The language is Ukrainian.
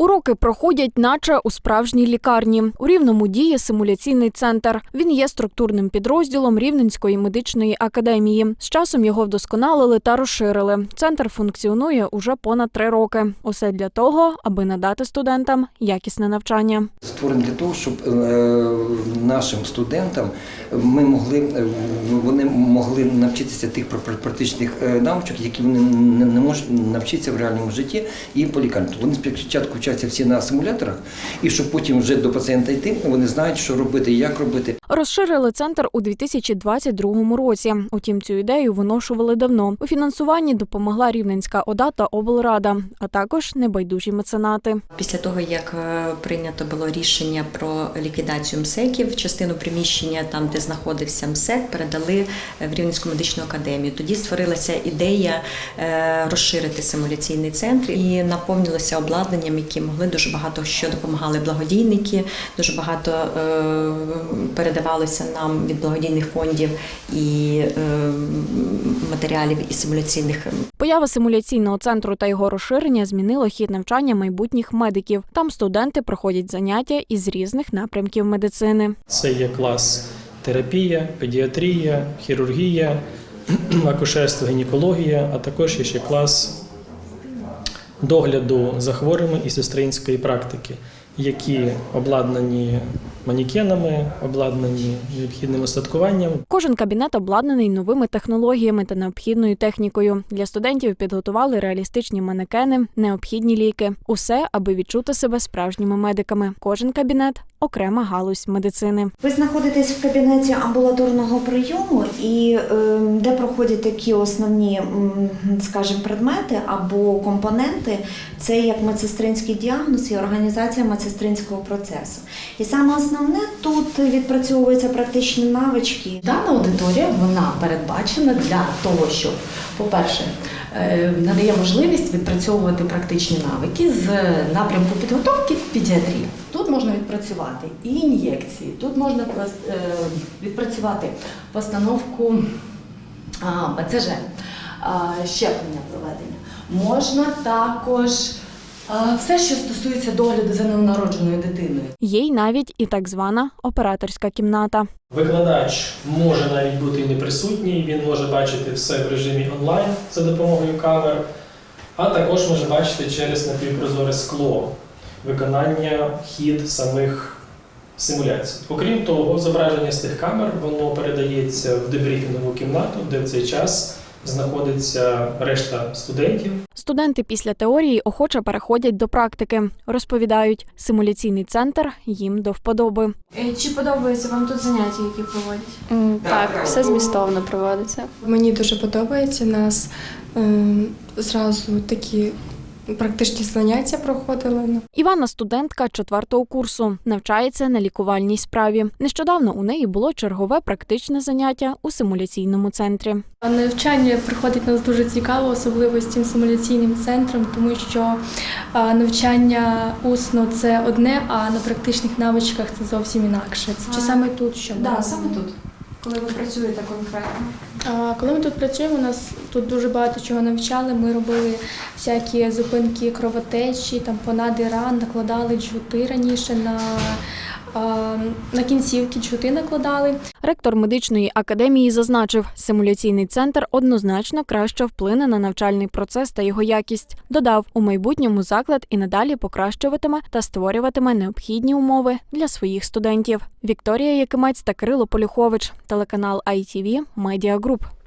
Уроки проходять, наче у справжній лікарні. У рівному діє симуляційний центр. Він є структурним підрозділом Рівненської медичної академії. З часом його вдосконалили та розширили. Центр функціонує уже понад три роки. Усе для того, аби надати студентам якісне навчання. Створений для того, щоб е, нашим студентам ми могли е, вони могли навчитися тих пр- практичних е, навичок, які вони не, можуть навчитися в реальному житті і по лікарні. Вони спочатку вчаться всі на симуляторах, і щоб потім вже до пацієнта йти, вони знають, що робити, і як робити. Розширили центр у 2022 році. Утім, цю ідею виношували давно. У фінансуванні допомогла Рівненська ОДА та облрада, а також небайдужі меценати. Після того, як е, прийнято було рішення про ліквідацію МСЕКів, частину приміщення, там де знаходився МСЕК, передали е, в Рівненську медичну академію. Тоді створилася ідея е, розширити симуляційний центр і наповнилося обладнанням, які могли дуже багато що допомагали благодійники, дуже багато е, передавалося нам від благодійних фондів і е, матеріалів і симуляційних Поява симуляційного центру та його розширення змінило хід навчання майбутніх медиків. Там студенти проходять заняття із різних напрямків медицини. Це є клас терапія, педіатрія, хірургія, акушерство, гінекологія, а також є ще клас догляду за хворими і сестринської практики, які обладнані манікенами, обладнані необхідним устаткуванням. Кожен кабінет обладнаний новими технологіями та необхідною технікою. Для студентів підготували реалістичні манекени, необхідні ліки. Усе, аби відчути себе справжніми медиками. Кожен кабінет окрема галузь медицини. Ви знаходитесь в кабінеті амбулаторного прийому, і е, де проходять такі основні, скажімо, предмети або компоненти, це як медсестринський діагноз і організація медсестринського процесу. І саме основне тут відпрацьовуються практичні навички. Дана аудиторія вона передбачена для того, щоб, по-перше, е, надає можливість відпрацьовувати практичні навики з напрямку підготовки педіатрії. Тут можна відпрацювати і ін'єкції, тут можна е, відпрацювати постановку БЦЖ, щеплення проведення. Можна також все, що стосується догляду за новонародженою дитиною. Є й навіть і так звана операторська кімната. Викладач може навіть бути і не він може бачити все в режимі онлайн за допомогою камер, а також може бачити через напівпрозоре скло виконання хід самих симуляцій. Окрім того, зображення з тих камер воно передається в дебріфінгову кімнату, де в цей час знаходиться решта студентів. Студенти після теорії охоче переходять до практики. Розповідають, симуляційний центр їм до вподоби. Е, Чи подобаються вам тут заняття, які проводять? М, Так, все змістовно проводиться. Мені дуже подобається. Нас е, зразу такі практичні заняття проходили. Івана студентка четвертого курсу, навчається на лікувальній справі. Нещодавно у неї було чергове практичне заняття у симуляційному центрі. Навчання проходить нас дуже цікаво, особливо з цим симуляційним центром, тому що навчання усно це одне, а на практичних навичках це зовсім інакше. Чи саме тут що? Да, саме тут. Коли ви працюєте конкретно. Коли ми тут працюємо, нас тут дуже багато чого навчали. Ми робили всякі зупинки кровотечі, там понади ран, накладали джгути раніше на, на кінцівки джгути накладали. Ректор медичної академії зазначив, симуляційний центр однозначно краще вплине на навчальний процес та його якість. Додав, у майбутньому заклад і надалі покращуватиме та створюватиме необхідні умови для своїх студентів. Вікторія Якимець та Кирило Полюхович, телеканал ITV Media Group.